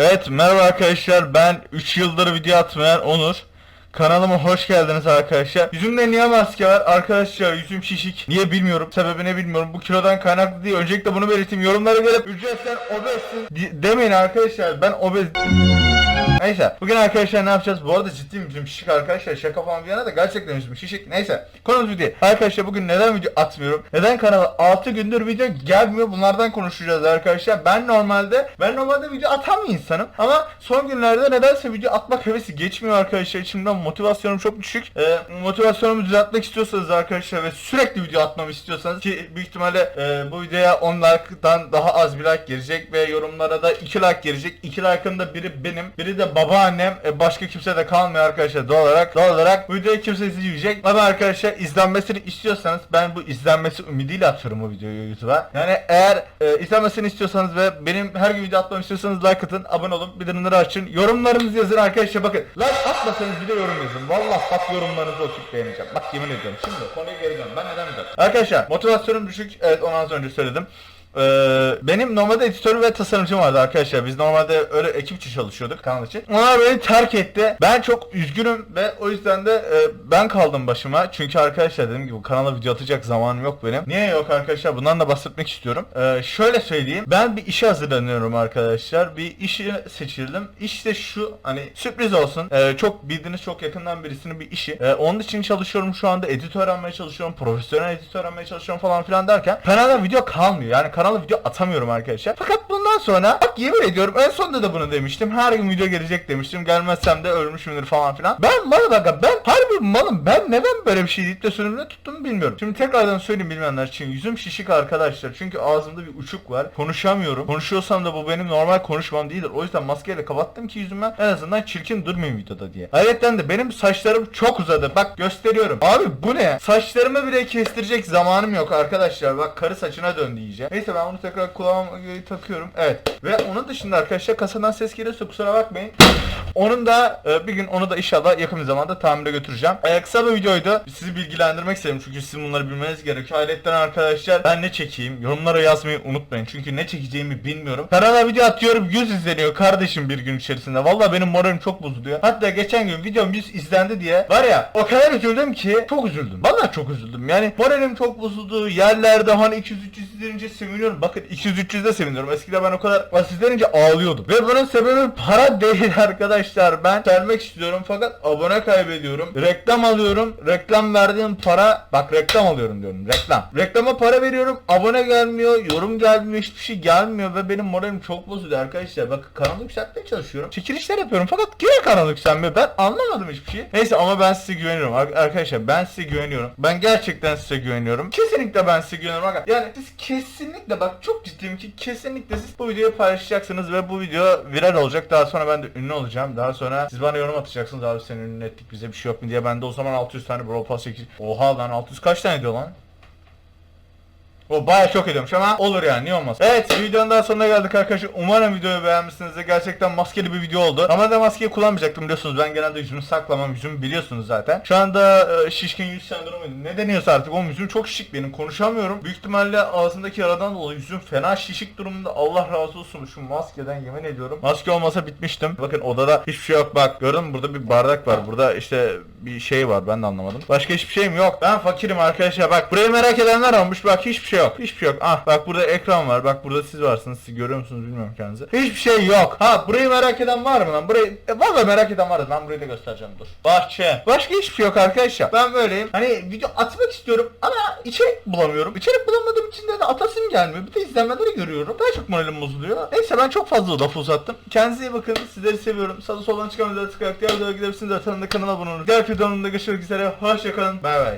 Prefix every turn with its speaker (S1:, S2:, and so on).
S1: Evet merhaba arkadaşlar ben 3 yıldır video atmayan Onur. Kanalıma hoş geldiniz arkadaşlar. Yüzümde niye maske var? Arkadaşlar yüzüm şişik. Niye bilmiyorum. Sebebini bilmiyorum. Bu kilodan kaynaklı değil. Öncelikle bunu belirteyim. Yorumlara gelip ücretten obezsin demeyin arkadaşlar. Ben obez... Neyse bugün arkadaşlar ne yapacağız? Bu arada ciddi yüzüm şişik arkadaşlar. Şaka falan bir yana da gerçekten yüzüm şişik. Neyse konumuz değil. Arkadaşlar bugün neden video atmıyorum? Neden kanala 6 gündür video gelmiyor? Bunlardan konuşacağız arkadaşlar. Ben normalde ben normalde video atan bir insanım. Ama son günlerde nedense video atmak hevesi geçmiyor arkadaşlar. İçimden motivasyonum çok düşük. Ee, motivasyonumu düzeltmek istiyorsanız arkadaşlar ve sürekli video atmamı istiyorsanız ki büyük ihtimalle e, bu videoya 10 like'dan daha az bir like gelecek ve yorumlara da 2 like gelecek. 2 like'ın da biri benim, biri de babaannem. E, başka kimse de kalmıyor arkadaşlar doğal olarak. Doğal olarak bu videoyu kimse izleyecek. Ama arkadaşlar izlenmesini istiyorsanız ben bu izlenmesi ümidiyle atıyorum bu videoyu YouTube'a. Yani eğer e, izlenmesini istiyorsanız ve benim her gün video atmamı istiyorsanız like atın, abone olun, bildirimleri açın. Yorumlarınızı yazın arkadaşlar bakın. Like atmasanız bile yorum yazın. Vallahi bak yorumlarınızı okuyup beğeneceğim. Bak yemin ediyorum. Şimdi konuya geri dön. Ben neden video Arkadaşlar motivasyonum düşük. Evet onu az önce söyledim. Ee, benim normalde editör ve tasarımcım vardı arkadaşlar. Biz normalde öyle ekipçi çalışıyorduk kanal için. Onlar beni terk etti. Ben çok üzgünüm ve o yüzden de e, ben kaldım başıma. Çünkü arkadaşlar dediğim gibi kanala video atacak zamanım yok benim. Niye yok arkadaşlar? Bundan da bahsetmek istiyorum. Ee, şöyle söyleyeyim. Ben bir işe hazırlanıyorum arkadaşlar. Bir işi seçildim. İşte şu hani sürpriz olsun. Ee, çok bildiğiniz çok yakından birisinin bir işi. Ee, onun için çalışıyorum şu anda. Editör öğrenmeye çalışıyorum. Profesyonel editör öğrenmeye çalışıyorum falan filan derken kanalda video kalmıyor. Yani kanala video atamıyorum arkadaşlar. Fakat bundan sonra bak yemin ediyorum en sonunda da bunu demiştim. Her gün video gelecek demiştim. Gelmezsem de ölmüşümdür falan filan. Ben malım aga ben harbi malım. Ben neden böyle bir şey deyip de sözümde tuttum bilmiyorum. Şimdi tekrardan söyleyeyim bilmeyenler için. Yüzüm şişik arkadaşlar. Çünkü ağzımda bir uçuk var. Konuşamıyorum. Konuşuyorsam da bu benim normal konuşmam değildir. O yüzden maskeyle kapattım ki yüzüme en azından çirkin durmayayım videoda diye. Ayrıca de benim saçlarım çok uzadı. Bak gösteriyorum. Abi bu ne? Saçlarımı bile kestirecek zamanım yok arkadaşlar. Bak karı saçına döndü iyice. Neyse ben onu tekrar kulağıma takıyorum. Evet. Ve onun dışında arkadaşlar kasadan ses gelirse kusura bakmayın. Onun da e, bir gün onu da inşallah yakın bir zamanda tamire götüreceğim. E, kısa bir videoydu. Sizi bilgilendirmek istedim çünkü sizin bunları bilmeniz gerekiyor. Ayrıca arkadaşlar ben ne çekeyim? Yorumlara yazmayı unutmayın. Çünkü ne çekeceğimi bilmiyorum. Kanala video atıyorum 100 izleniyor kardeşim bir gün içerisinde. Vallahi benim moralim çok bozuluyor. Hatta geçen gün videom 100 izlendi diye var ya o kadar üzüldüm ki çok üzüldüm. Vallahi çok üzüldüm. Yani moralim çok bozuldu. Yerlerde hani 200-300 izlenince seviniyorum. Bakın 200-300'de seviniyorum. Eskiden ben o kadar az izlenince ağlıyordum. Ve bunun sebebi para değil arkadaşlar. Ben vermek istiyorum fakat abone kaybediyorum. Reklam alıyorum. Reklam verdiğim para bak reklam alıyorum diyorum. Reklam. Reklama para veriyorum. Abone gelmiyor. Yorum gelmiyor. Hiçbir şey gelmiyor ve benim moralim çok bozuluyor arkadaşlar. Bakın kanalı yükseltmeye çalışıyorum. Çekilişler yapıyorum fakat yine kanal yükselmiyor. Ben anlamadım hiçbir şey. Neyse ama ben size güveniyorum. Ar- Arkadaşlar ben size güveniyorum. Ben gerçekten size güveniyorum. Kesinlikle ben size güveniyorum. Yani siz kesinlikle bak çok ciddiyim ki kesinlikle siz bu videoyu paylaşacaksınız ve bu video viral olacak. Daha sonra ben de ünlü olacağım. Daha sonra siz bana yorum atacaksınız. Abi seni ünlü bize bir şey yok mu diye. Ben de o zaman 600 tane Brawl Pass çekeceğim. Oha lan 600 kaç tane ediyor lan? O baya çok ediyormuş ama olur yani niye olmaz. Evet videonun daha sonuna geldik arkadaşlar. Umarım videoyu beğenmişsinizdir. Gerçekten maskeli bir video oldu. Ama da maskeyi kullanmayacaktım biliyorsunuz. Ben genelde yüzümü saklamam. Yüzümü biliyorsunuz zaten. Şu anda e, şişkin yüz sendromu ne deniyorsa artık. Oğlum yüzüm çok şişik benim. Konuşamıyorum. Büyük ihtimalle ağzımdaki yaradan dolayı yüzüm fena şişik durumda. Allah razı olsun şu maskeden yemin ediyorum. Maske olmasa bitmiştim. Bakın odada hiçbir şey yok bak. Gördün mü burada bir bardak var. Burada işte bir şey var. Ben de anlamadım. Başka hiçbir şeyim yok. Ben fakirim arkadaşlar. Bak burayı merak edenler olmuş. Bak hiçbir şey yok. Hiçbir şey yok. Ah bak burada ekran var. Bak burada siz varsınız. Siz görüyor musunuz bilmiyorum kendinizi. Hiçbir şey yok. Ha burayı merak eden var mı lan? Burayı e, vallahi merak eden var. Ben burayı da göstereceğim dur. Bahçe. Başka hiçbir şey yok arkadaşlar. Ben böyleyim. Hani video atmak istiyorum ama içerik bulamıyorum. İçerik bulamadığım için de atasım gelmiyor. Bir de izlenmeleri görüyorum. Daha çok moralim bozuluyor. Neyse ben çok fazla laf uzattım. Kendinize iyi bakın. Sizleri seviyorum. Sağda soldan çıkan videoları tıklayarak diğer videoya gidebilirsiniz. Zaten kanala abone olun. Diğer videonun da görüşmek üzere. Hoşçakalın. Bay bay.